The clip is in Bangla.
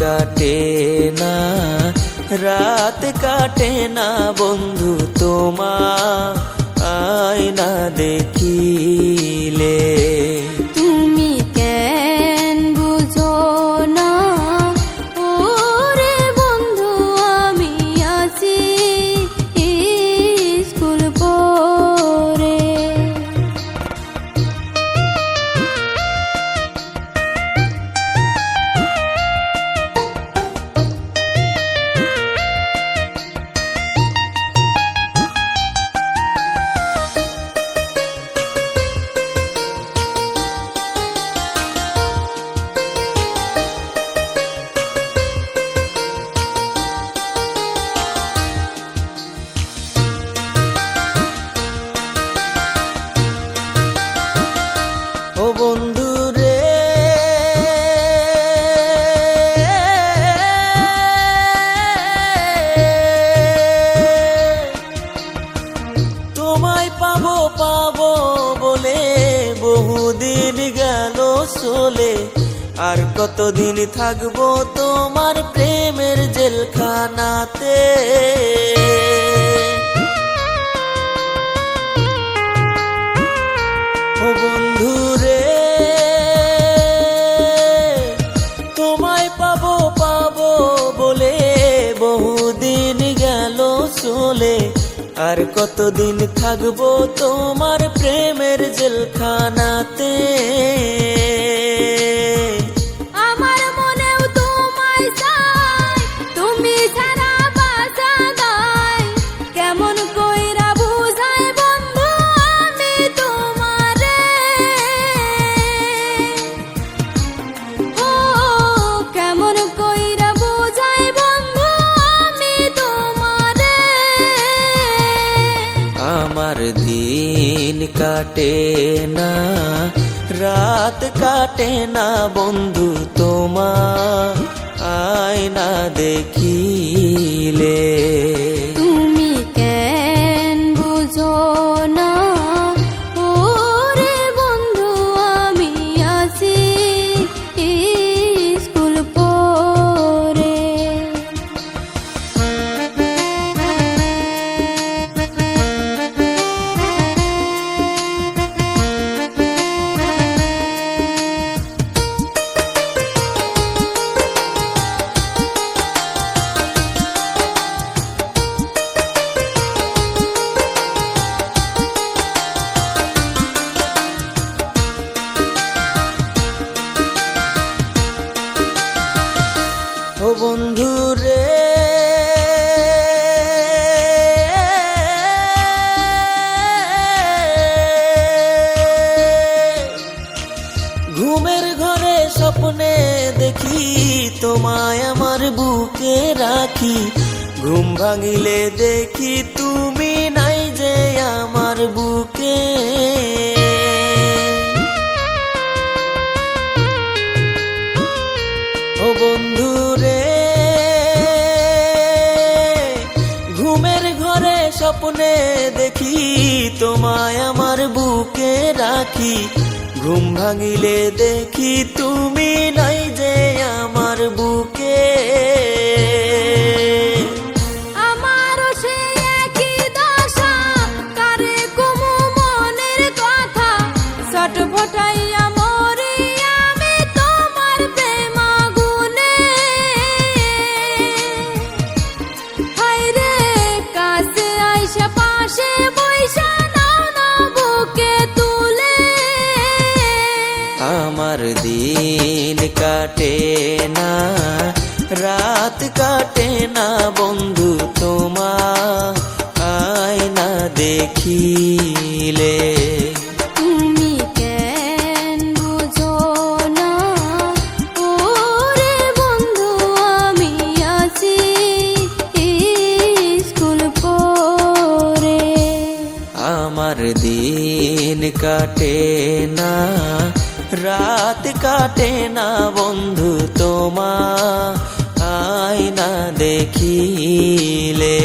কাটে না রাত কাটে না বন্ধু তোমার আয়না দেখিলে। চলে আর কতদিন থাকব তোমার প্রেমের জেলখানাতে? আর কতদিন থাকব তোমার প্রেমের জেলখানাতে? দিন কাটে না রাত কাটে না বন্ধু তোমার আয়না দেখিলে। বন্ধু রে। ঘুমের ঘরে স্বপ্নে দেখি তোমায় আমার বুকে রাখি। ঘুম ভাঙিলে দেখি তুমি স্বপ্নে দেখি তোমায় আমার বুকে রাখি। ঘুম ভাঙিলে দেখি তুমি কাটে না রাত কাটে না বন্ধু তোমার আয়না দেখিলে। তুমি কেন বুঝো না ওরে বন্ধু আমি আছি স্কুল পড়ে আমার দিন কাটে না রাত কাটে না বন্ধু তোমার আয়না দেখিলে।